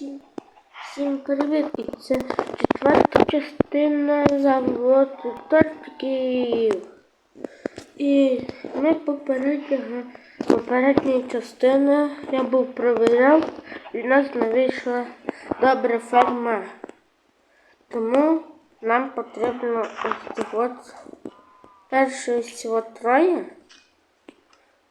Всім, всім привіт! І це четверта частина заводу тортиків. І ми попереднього попередньої частини я був провіряв, і в нас не вийшла добра ферма. Тому нам потрібно ось цих от цього троє.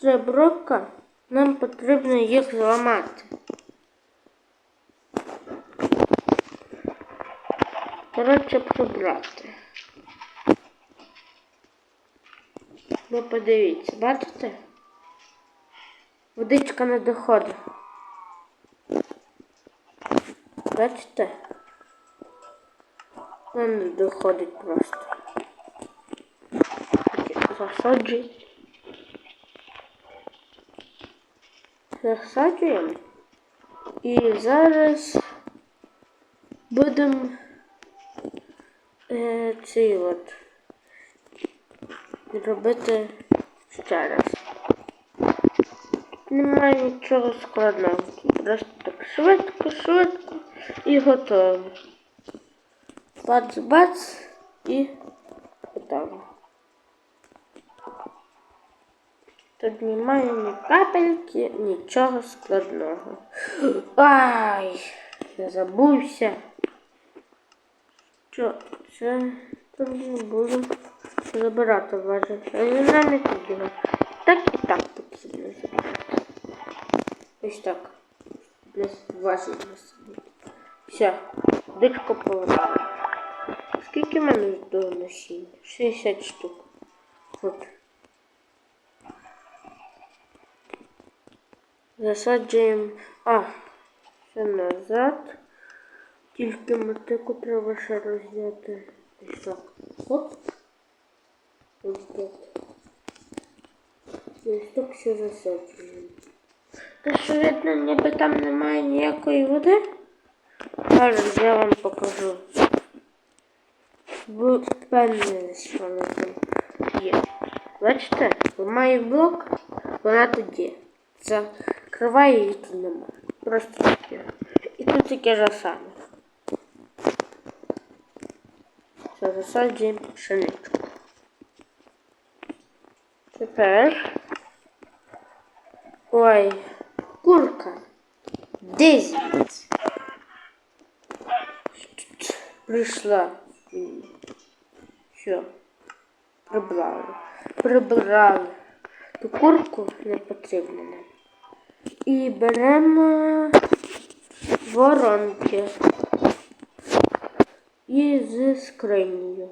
Це бровка. Нам потрібно їх зламати. Коротше, прибрати. Ну, подивіться, бачите? Водичка не доходить. Бачите? Вона не доходить просто. Засаджують. Засаджуємо. І зараз будемо е, цей от робити ще раз. Немає нічого складного. Просто так швидко, швидко і готово. Бац-бац і готово. Тут немає ні капельки, нічого складного. Ай! Я забувся. Що тут не буду забирати нам не підійде. Так і так потрібно забирати. Ось так. Для важить для собі. Все, дичко повернула. Скільки в мене до насіння? 60 штук. От. Засаджуємо. А, ще назад. Тільки мотику треба ще розняти. Ось так. Оп. Ось так. І Ось так все засаджуємо. Те, що видно, ніби там немає ніякої води. Зараз я вам покажу. Ви впевнені, що вона там є. Бачите, має блок, вона тут є. Закриває її тут немає. Просто таке. І тут таке ж саме. Все, засаджуємо пшеничку. Тепер. Ой, курка. Де звідси? Прийшла. Все. Прибрали. Прибрали. Ту курку не потрібно. І беремо воронки. І з скринею.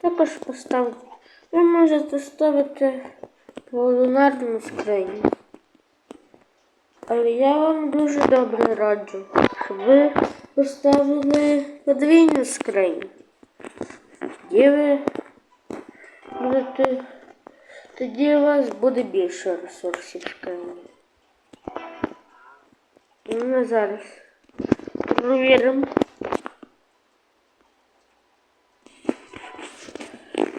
Також поставити. Ви можете ставити полунарну скриню. Але я вам дуже добре раджу, щоб ви поставили подвійну скриню. Тоді ви будете, тоді у вас буде більше ресурсів в скрині. І ми зараз провіримо.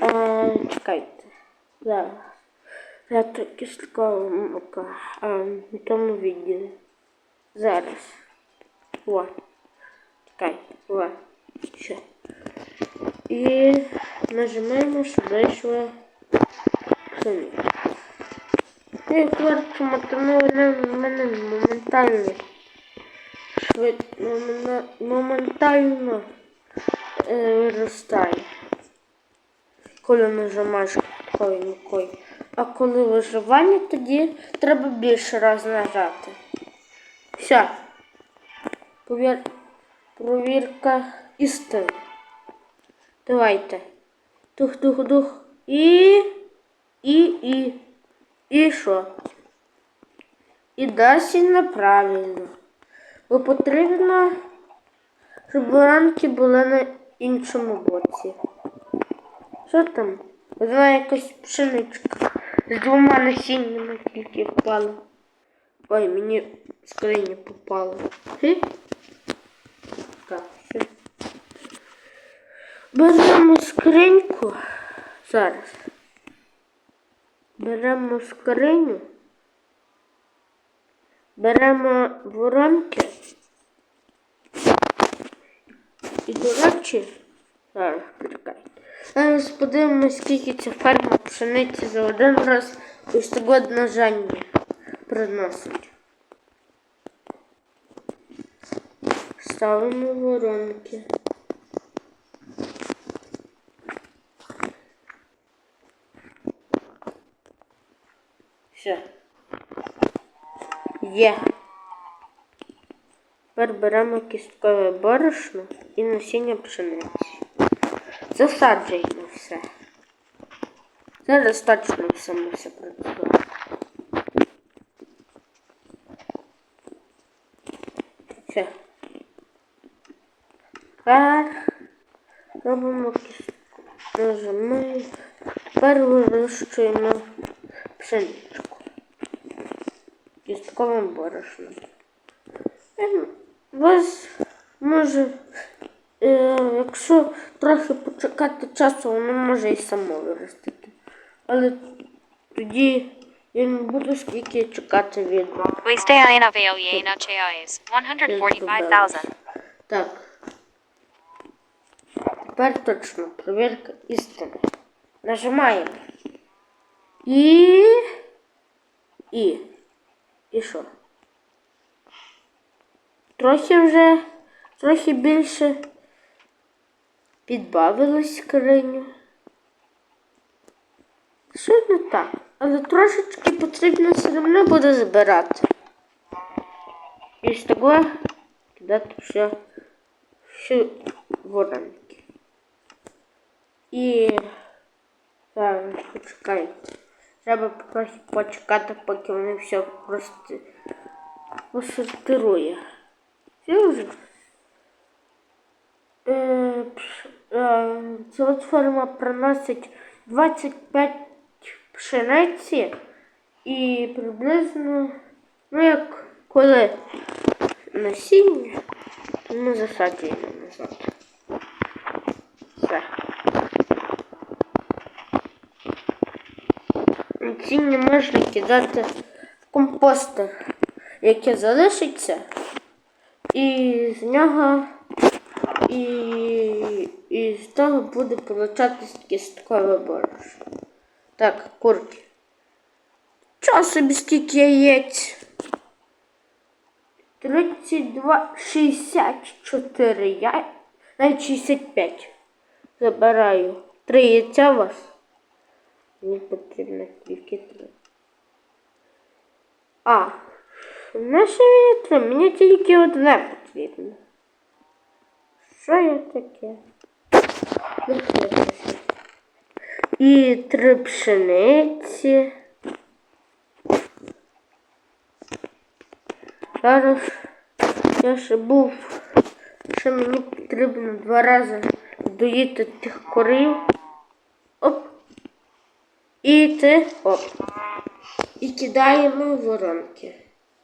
А, чекайте. Зараз. Я тут кісткова мука а, на тому відділі. Зараз. О. Чекайте. О. Ще. І нажимаємо, щоб вийшло самі. І коротко мотанули в мене моментально. Моментально е, виростає. Коли нажимаєш такою мукою. А коли виживання, тоді треба більше раз нажати. Все. Повір... Провірка істини. Давайте. Тух-тух-тух. І. І. І. І що? І досі неправильно. Бо потрібно, щоб воронки були на іншому боці. Що там? Одна якась пшеничка. З двома насіннями тільки впала. Ой, мені в скрині попало. Хи? Так, все. Беремо скриньку Зараз. Беремо скриню. Беремо воронки. І, до речі, зараз подивимось, скільки ця ферма пшениці за один раз ось того одножання приносить. Ставимо воронки. Все. Є. Тепер беремо кісткове борошно і насіння пшениці. Засаджуємо все. Зараз точно все все працює. Все. Тепер робимо кістку. Тепер вирощуємо пшеничку. Кістковим борошном. Ем, Вас може, е, якщо трохи почекати часу, воно може і само виростити. Але тоді я не буду скільки чекати Vaoyena Chais, 145,000. Так. Тепер точно перевірка істини. Нажимаємо. І. І. І що? Трохи вже, трохи більше підбавилось скриню. Що не так? Але трошечки потрібно все одно буде збирати. І з того кидати все, все воронки. І зараз почекайте. Треба трохи почекати, поки вони все просто посортирує. Все вже. Е, е, от приносить 25 пшениці і приблизно, ну як коли насіння, ми засаджуємо назад. Все. Насіння можна кидати в компостер, яке залишиться, і з нього і, і з того буде получатись кісткове борошно. Так, курки. Чого собі скільки яєць? 32, 64 я, навіть 65. Забираю. Три яйця у вас. Мені потрібно тільки три. А, наше мені три? Мені тільки одне потрібно. Що я таке? І три пшениці. Зараз я ще був, що мені потрібно два рази доїти тих корів. Оп. І ти оп. І кидаємо воронки.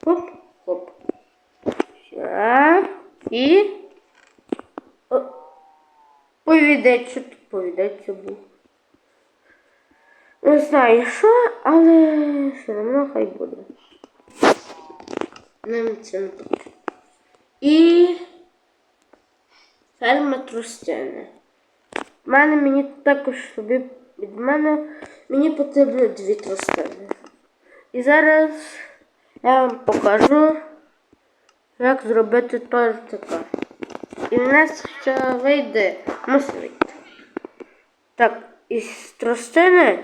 Хоп, хоп. І. Повідець, що тут повідеться був. Не знаю що, але все одно хай буде. Нам це не потрібно. І ферма трустяна. В мене мені також собі від мене мені потрібно дві трустини. І зараз я вам покажу, як зробити тортика. І в нас ще вийде мусить. Так, із тростини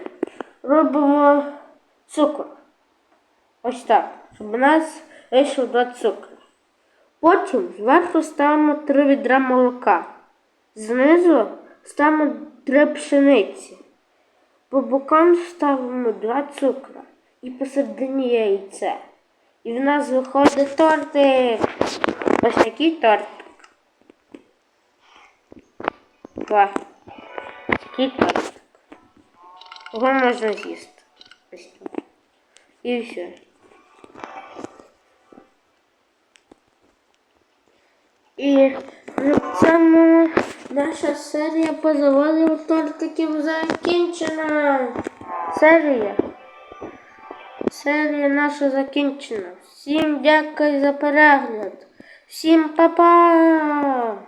робимо цукор. Ось так, щоб у нас вийшло два цукри. Потім зверху ставимо три відра молока. Знизу ставимо три пшениці. По бокам ставимо два цукра і посередині яйце. І в нас виходить тортик. Ось такий тортик. Два. Такий тортик. Його можна з'їсти. Ось так. І все. І наша серія по заводам тортиків закінчена. Серія. Серія наша закінчена. Всім дякую за перегляд. Всім па-па!